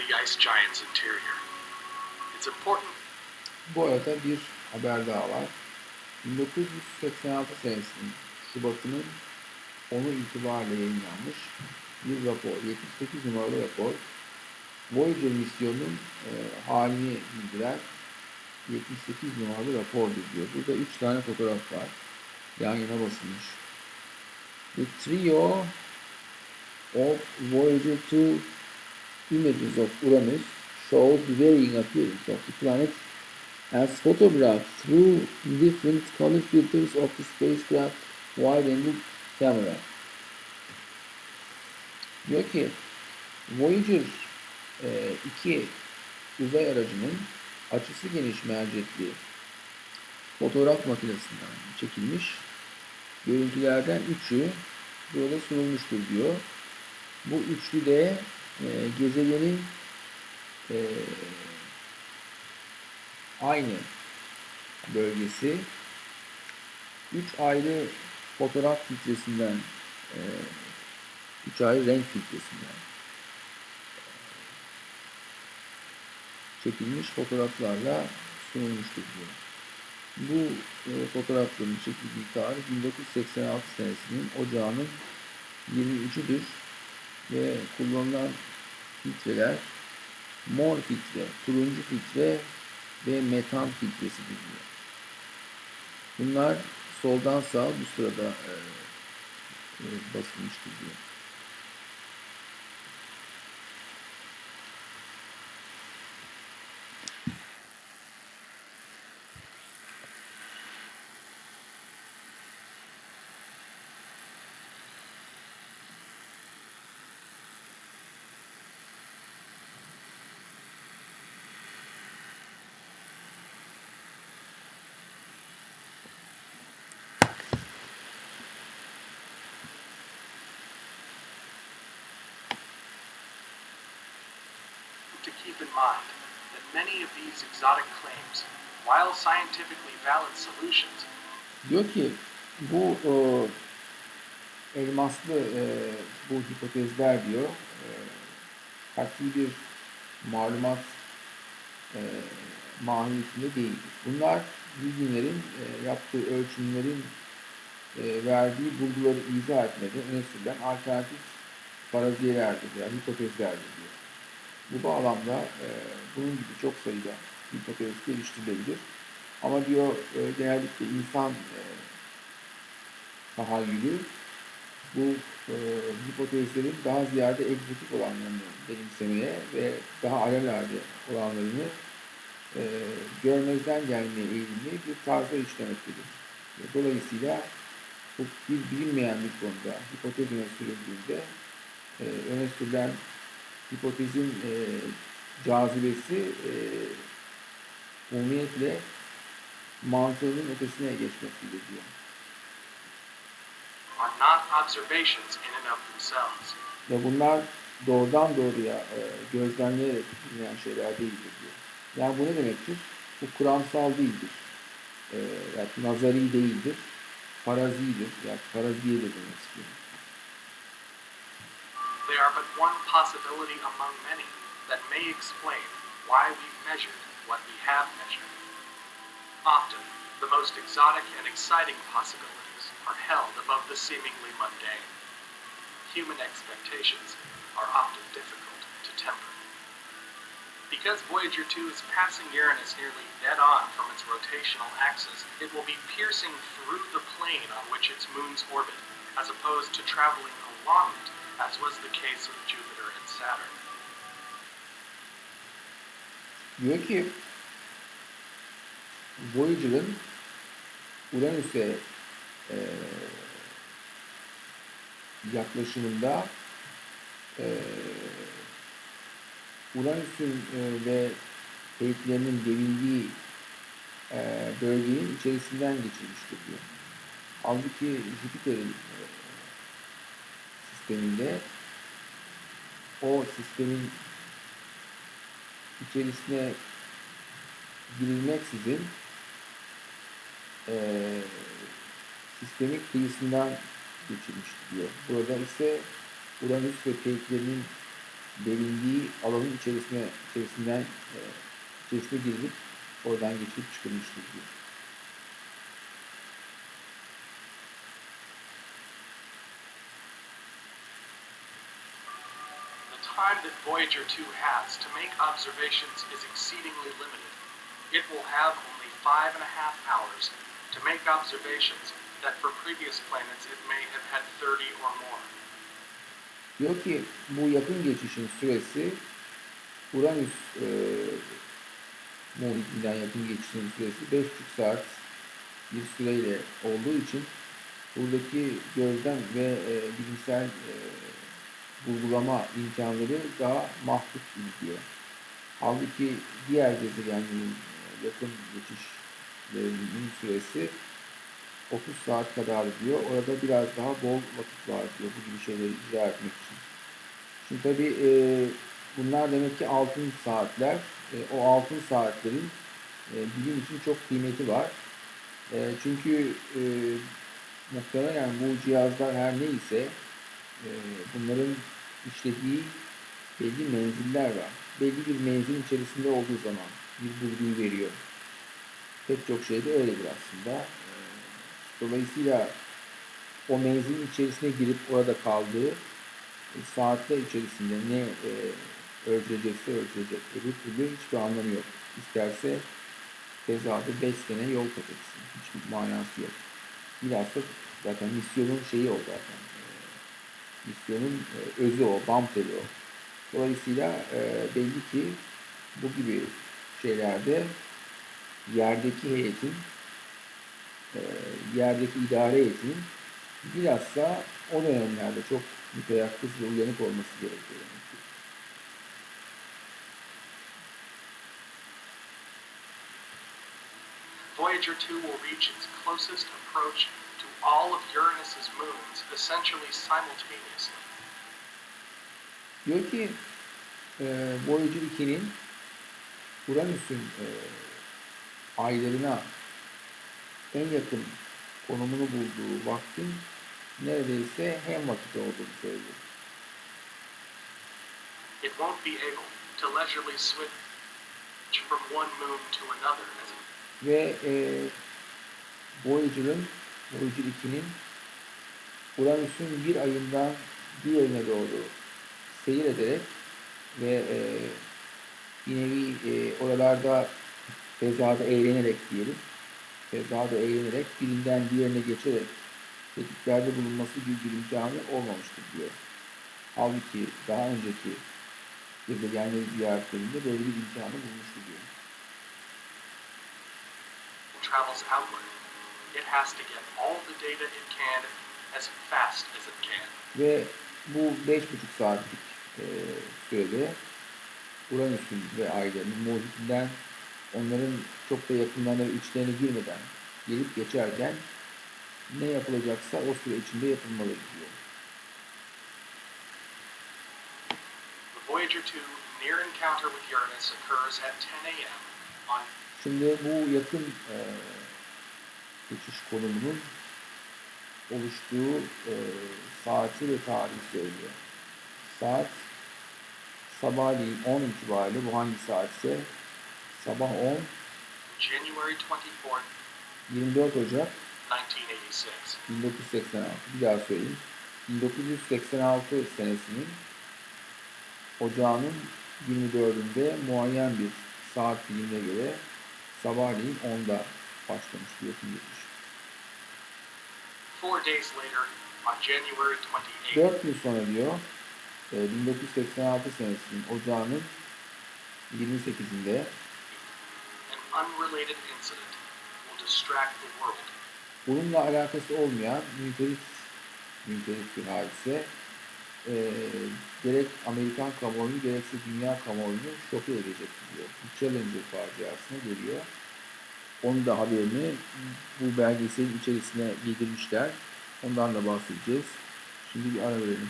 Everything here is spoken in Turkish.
the ice giant's interior. It's important Bu arada bir haber daha var. 1986 senesinin Şubat'ının 10'u itibariyle yayınlanmış bir rapor, 78 numaralı rapor. Voyager misyonunun e, halini bildiren 78 numaralı rapordur diyor. Burada 3 tane fotoğraf var. Yan yana basılmış. The trio of Voyager 2 images of Uranus show varying appearance of the planet as photographed through different color filters of the spacecraft wide-angle camera. Diyor ki Voyager e, 2 uzay aracının açısı geniş mercekli fotoğraf makinesinden çekilmiş görüntülerden üçü burada sunulmuştur diyor. Bu üçlü de e, gezegenin e, aynı bölgesi üç ayrı fotoğraf filtresinden e, üç ayrı renk filtresinden çekilmiş fotoğraflarla sunulmuştur diyor. Bu e, fotoğrafların çekildiği tarih 1986 senesinin ocağının 23'üdür ve kullanılan filtreler mor filtre, turuncu filtre ve metan filtresi diyor. Bunlar soldan sağa bu sırada e, e, basılmıştır diyor. Keep in mind that many of these exotic claims, while scientifically valid solutions, Diyor ki bu e, elmaslı e, bu hipotezler diyor e, kat'i bir malumat e, mahiyetinde değildir. Bunlar bilginlerin e, yaptığı ölçümlerin e, verdiği bulguları izah etmede öne sürülen alternatif faraziyelerdir yani hipotezlerdir diyor. Bu bağlamda e, bunun gibi çok sayıda hipotez geliştirilebilir. Ama diyor e, genellikle insan e, tahayyülü bu e, hipotezlerin daha ziyade egzotik olanlarını benimsemeye ve daha alelade olanlarını e, görmezden gelmeye eğilimli bir tarza işlemektedir. E, Dolayısıyla bu bir bilinmeyen bir konuda hipotez öne sürüldüğünde e, öne sürülen hipotezin e, cazibesi e, umumiyetle mantığının ötesine geçmektedir diyor. are not observations in and of themselves. Ve bunlar doğrudan doğruya e, gözlemleyerek bilinen şeyler değildir diyor. Yani bu ne demektir? Bu kuramsal değildir. E, yani nazari değildir. Farazidir. Yani faraziye de demek istiyorum. They are but one possibility among many that may explain why we've measured what we have measured. Often, the most exotic and exciting possibilities are held above the seemingly mundane. Human expectations are often difficult to temper. Because Voyager 2 is passing Uranus nearly dead on from its rotational axis, it will be piercing through the plane on which its moons orbit, as opposed to traveling along it, as was the case with Jupiter and Saturn. Diyor ki Voyager'ın Uranüs'e e, yaklaşımında e, Uranüs'ün e, ve teyitlerinin devindiği e, bölgenin içerisinden geçirmiştir diyor. Halbuki Jüpiter'in e, sisteminde o sistemin içerisine girilmeksizin eee sistemin kıyısından geçirmiş diyor. Burada ise Uranüs ve Peyklerinin delindiği alanın içerisine içerisinden e, içerisine girilip oradan geçip çıkılmıştır diyor. Time that Voyager 2 has to make observations is exceedingly limited. It will have only five and a half hours to make observations that for previous planets it may have had 30 or more. Diyor ki bu yakın geçişin süresi Uranüs e, muhitinden yakın geçişin süresi 5,5 saat bir süreyle olduğu için buradaki gözlem ve e, bilimsel e, bulgulama imkanları daha mahdut gibi diyor. Halbuki diğer gezegenlerin yakın geçişlerinin süresi 30 saat kadar diyor. Orada biraz daha bol vakit var diyor bu gibi şeyleri icra etmek için. Şimdi tabii e, bunlar demek ki altın saatler. E, o altın saatlerin e, bilim için çok kıymeti var. E, çünkü e, muhtemelen bu cihazlar her neyse e, bunların işlediği belli menziller var. Belli bir menzil içerisinde olduğu zaman bir bulguyu veriyor. Pek çok şeyde öyledir aslında. E, Dolayısıyla o menzilin içerisine girip orada kaldığı e, saatler içerisinde ne e, ölçülecekse ölçülecek. Öbür türlü hiçbir anlamı yok. İsterse tezadı 5 sene yol kat etsin. Hiçbir manası yok. Bilhassa zaten misyonun şeyi o zaten. Misyonun e, özü o, bam teli o. Dolayısıyla e, belli ki bu gibi şeylerde yerdeki heyetin e, yerdeki idare heyetinin bilhassa o dönemlerde çok müteyakkız ve uyanık olması gerekiyor. Voyager 2 will reach its closest approach to all of Uranus's moons essentially simultaneously. Diyor ki e, Voyager 2'nin Uranüs'ün e, aylarına en yakın konumunu bulduğu vaktin neredeyse hem vakit olduğunu söylüyor. It won't be able to leisurely switch from one moon to another as it Ve e, Voyager'ın, Voyager 2'nin Uranüs'ün bir ayından diğerine doğru seyir ederek ve e, bir nevi e, oralarda fezada eğlenerek diyelim, fezada eğlenerek birinden diğerine geçerek tetiklerde bulunması bir imkanı olmamıştır diyor. Halbuki daha önceki gezegenleri ziyaretlerinde böyle bir imkanı bulmuştu diyor. travels outward. It has to get all the data it can as fast as it can. Ve bu beş buçuk saatlik e, sürede Uranüs'ün ve Ay'ların muhitinden onların çok da yakınlarına ve içlerine girmeden gelip geçerken ne yapılacaksa o süre içinde yapılmalı diyor. The Voyager 2 near encounter with Uranus occurs at 10 a.m. on Şimdi bu yakın e, geçiş konumunun oluştuğu e, saati ve tarihi söylüyor. Saat sabahleyin 10 itibariyle bu hangi saatse sabah 10 January 24th, 24 Ocak 1986. 1986 bir daha söyleyeyim. 1986 senesinin ocağının 24'ünde muayyen bir saat dilimine göre sabahleyin 10'da başlamış January 28th, 4 yıl sonra diyor e, 1986 senesinin ocağının 28'inde an unrelated incident will distract the world. bununla alakası olmayan münferit, münferit bir hadise e, gerek Amerikan kamuoyunu gerekse dünya kamuoyunu şoke edecek diyor. Bir Challenger faciasına geliyor. Onun da haberini bu belgeselin içerisine yedirmişler. Ondan da bahsedeceğiz. Şimdi bir ara verelim.